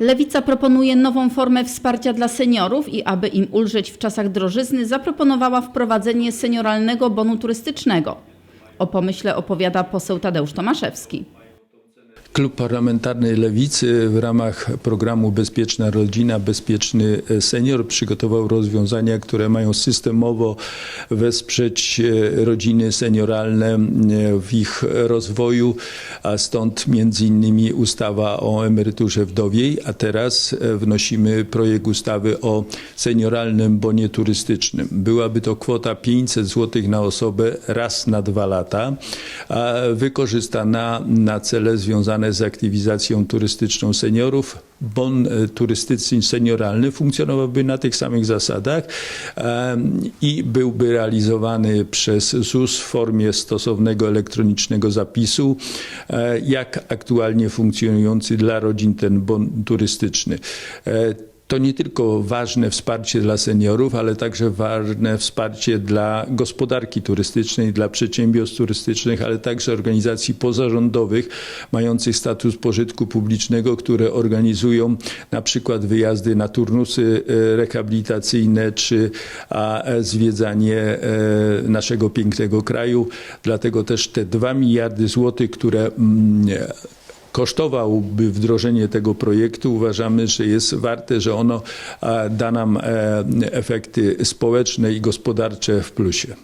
Lewica proponuje nową formę wsparcia dla seniorów i aby im ulżyć w czasach drożyzny, zaproponowała wprowadzenie senioralnego bonu turystycznego. O pomyśle opowiada poseł Tadeusz Tomaszewski. Klub Parlamentarny Lewicy w ramach programu Bezpieczna Rodzina, Bezpieczny Senior przygotował rozwiązania, które mają systemowo wesprzeć e, rodziny senioralne e, w ich rozwoju, a stąd między innymi ustawa o emeryturze wdowiej, a teraz e, wnosimy projekt ustawy o senioralnym bonie turystycznym. Byłaby to kwota 500 zł na osobę raz na dwa lata, a wykorzystana na cele związane z aktywizacją turystyczną seniorów. Bon e, turystyczny senioralny funkcjonowałby na tych samych zasadach i byłby realizowany przez ZUS w formie stosownego elektronicznego zapisu, e, jak aktualnie funkcjonujący dla rodzin ten bon turystyczny. To nie tylko ważne wsparcie dla seniorów, ale także ważne wsparcie dla gospodarki turystycznej, dla przedsiębiorstw turystycznych, ale także organizacji pozarządowych mających status pożytku publicznego, które organizują na przykład wyjazdy na turnusy e, rehabilitacyjne czy e, zwiedzanie e, naszego pięknego kraju. Dlatego też te 2 miliardy złotych, które mm, kosztowałby wdrożenie tego projektu, uważamy, że jest warte, że ono e, da nam e, efekty społeczne i gospodarcze w plusie.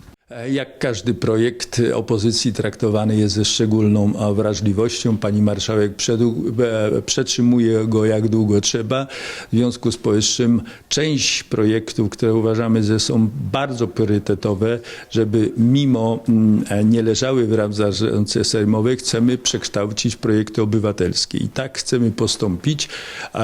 Jak każdy projekt opozycji traktowany jest ze szczególną wrażliwością. Pani marszałek e, przetrzymuje go jak długo trzeba. W związku z powyższym część projektów, które uważamy, że są bardzo priorytetowe, żeby mimo mm, e, nie leżały w ramach sejmowej, chcemy przekształcić projekty obywatelskie. I tak chcemy postąpić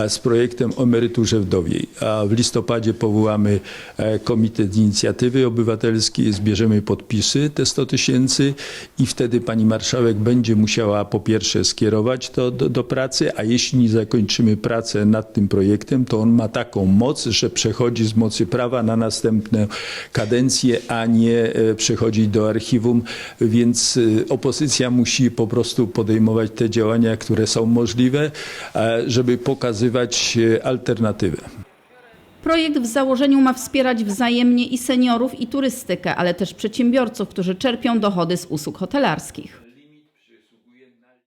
z projektem o emeryturze wdowiej. A w listopadzie powołamy e, Komitet Inicjatywy Obywatelskiej, zbierzemy podpisy, te 100 tysięcy i wtedy pani marszałek będzie musiała po pierwsze skierować to do, do pracy, a jeśli nie zakończymy pracę nad tym projektem, to on ma taką moc, że przechodzi z mocy prawa na następną kadencję, a nie e, przechodzi do archiwum, więc e, opozycja musi po prostu podejmować te działania, które są możliwe, e, żeby pokazywać alternatywę. Projekt w założeniu ma wspierać wzajemnie i seniorów, i turystykę, ale też przedsiębiorców, którzy czerpią dochody z usług hotelarskich.